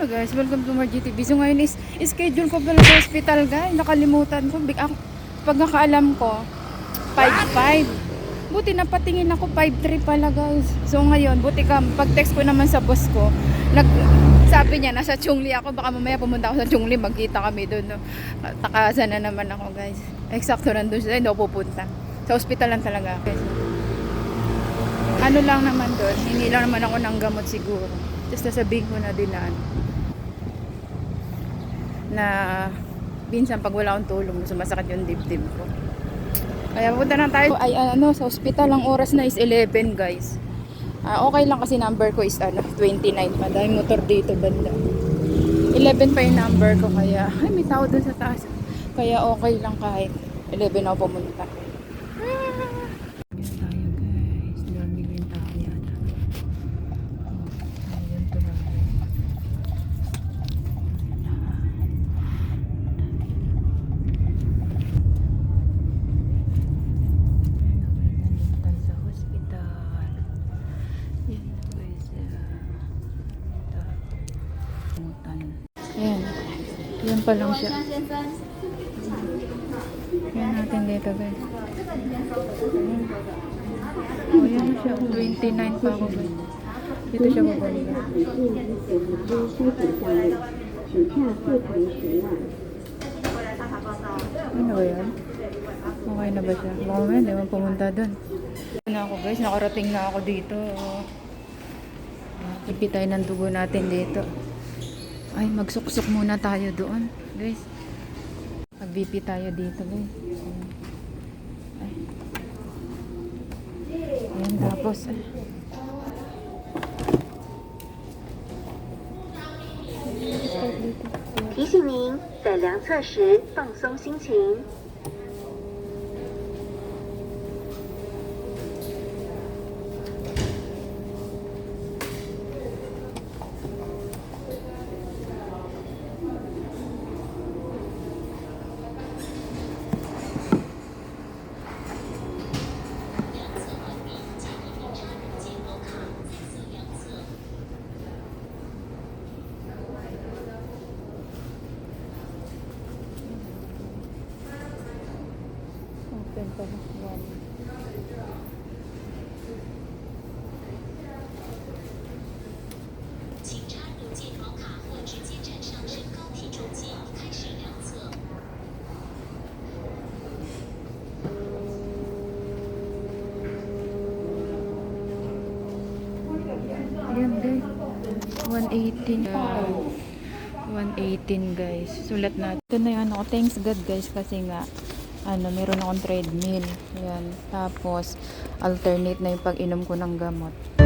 Hello guys, welcome to my GTV. So ngayon is schedule ko pala sa hospital guys. Nakalimutan ko. Big, ako, pag ko, 5'5". Buti napatingin ako 5'3 pala guys. So ngayon, buti ka, pag text ko naman sa boss ko, nag, sabi niya, nasa Chungli ako. Baka mamaya pumunta ako sa Chungli, magkita kami doon. No? Takasan na naman ako guys. Eksakto nandun siya, hindi pupunta. Sa hospital lang talaga. Guys. Ano lang naman doon, hindi lang naman ako ng gamot siguro. Just sasabihin ko na din na ano, na minsan pag wala akong tulong, sumasakit yung dibdib ko. Kaya punta na tayo. Ay, ano, sa hospital ang oras na is 11, guys. Ah, okay lang kasi number ko is ano, 29 pa. Dahil motor dito banda. 11 pa yung number ko kaya, ay may tao dun sa taas. Kaya okay lang kahit 11 ako pumunta. Yan tayo guys. Dami rin tao yata. Oh, ayun to tayo sa hospital. Yan guys. Pumutan. Ayan. Yan pa lang siya. Yan natin dito guys. O yan na siya. 29 pa ako guys. Dito siya bubalik. Ano ba yan? Okay na ba siya? Baka may hindi pumunta doon. Ano ako guys, nakarating na ako dito. Ipitay ng dugo natin dito. Ay, magsuksok muna tayo doon. Guys, mag-BP tayo dito guys. Ay. Ayan, tapos. Ay. 提醒您，在量测时放松心情。 量测。Ayan guys. 118. Uh, 118 guys. Sulat natin. Ito na yung ano ko. Thanks God guys kasi nga ano, meron akong treadmill. Ayan. Tapos, alternate na yung pag-inom ko ng gamot.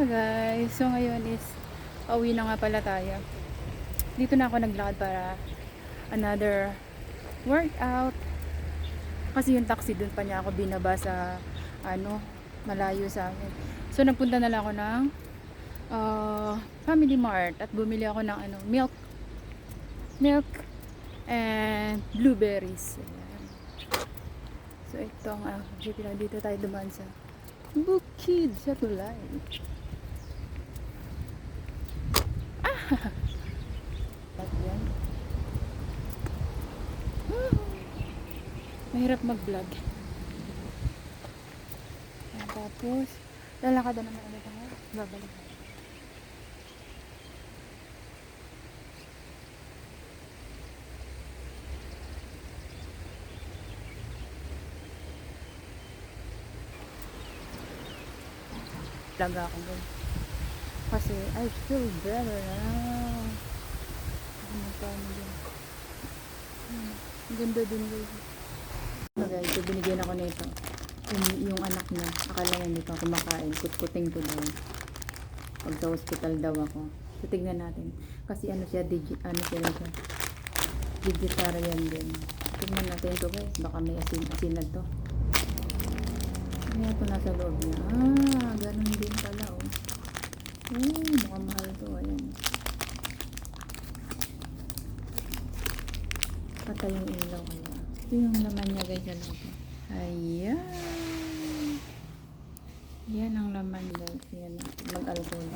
Guys, so ngayon is pauwi na nga pala tayo. Dito na ako naglakad para another workout. Kasi yung taxi dun pa niya ako binaba sa ano, malayo sa akin. So nagpunta na lang ako ng uh, Family Mart at bumili ako ng ano, milk milk and blueberries. Ayan. So ito ang uh, na dito tayo dumaan sa Bukid sa tulay. Ah! At yan. Woo! Mahirap mag-vlog. Tapos, lalakad na naman ulit ako. Babalik. Talaga ako guys. Kasi I feel better now. Ano magkano din. Hmm, ganda din guys. Guys, so binigyan ako nito. Yung, yung anak niya, akala niya hindi kumakain. Kutkuting ko daw. Pag sa hospital daw ako. So tignan natin. Kasi ano siya, digi, ano siya siya. Vegetarian din. Tignan natin to guys. Baka may asin, asin na to. Ano ito nasa loob niya? Ah, ganun din pala oh. Oh, mukhang mahal to. Ayan. Patay yung ilaw kaya. Ito yung laman niya guys. Ayan. Yan ang laman guys. Yan. Mag-alcohol.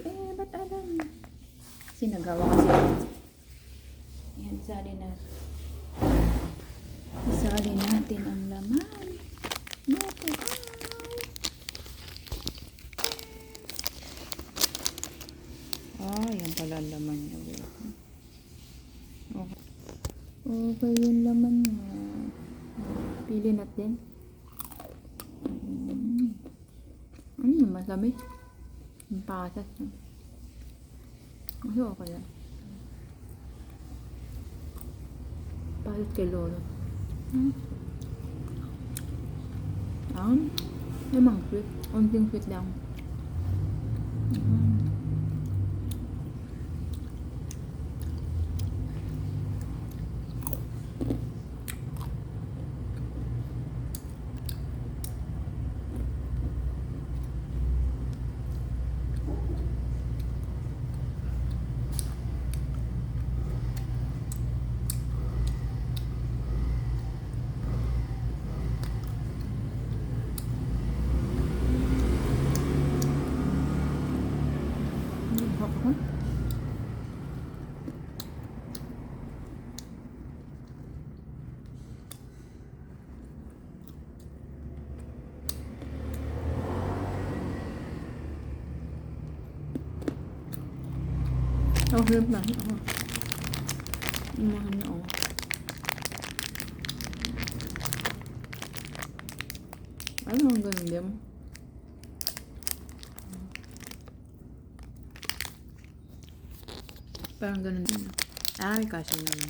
Ay, eh, ba't alam? Sinagawa kasi. Yan, sali na. Isali natin ang laman. Nato ay. Ah, yan pala ang laman niya. wait. Okay. Okay, yung laman niya. Pili natin. Mm. Ano yung masami? Yung pasas. no? Kasi okay lang. Pasas kay Lolo. Hmm. Ah, lemang sweet. Unting sweet lang. Mm. Ako? Oh, hirap na. Ako. Inahan na ako. Ano ang ganun din? Parang ganun din. Ay, kaso naman.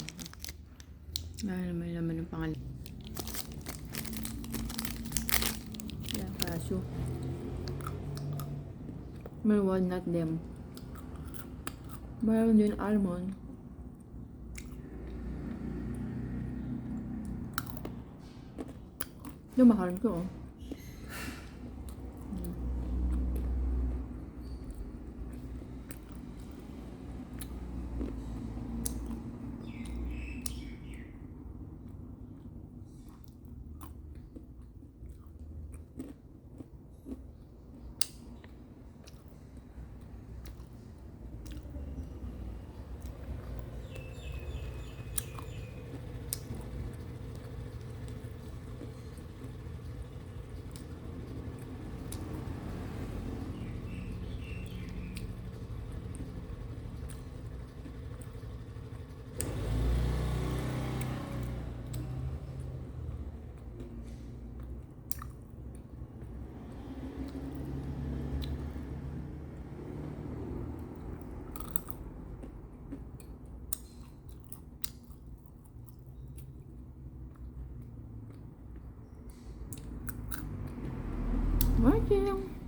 Ay, may laman ng pangalan. Yan, kaso. May walnut din. Mayroon din almond. Yung mahal ko, oh. Бачимо.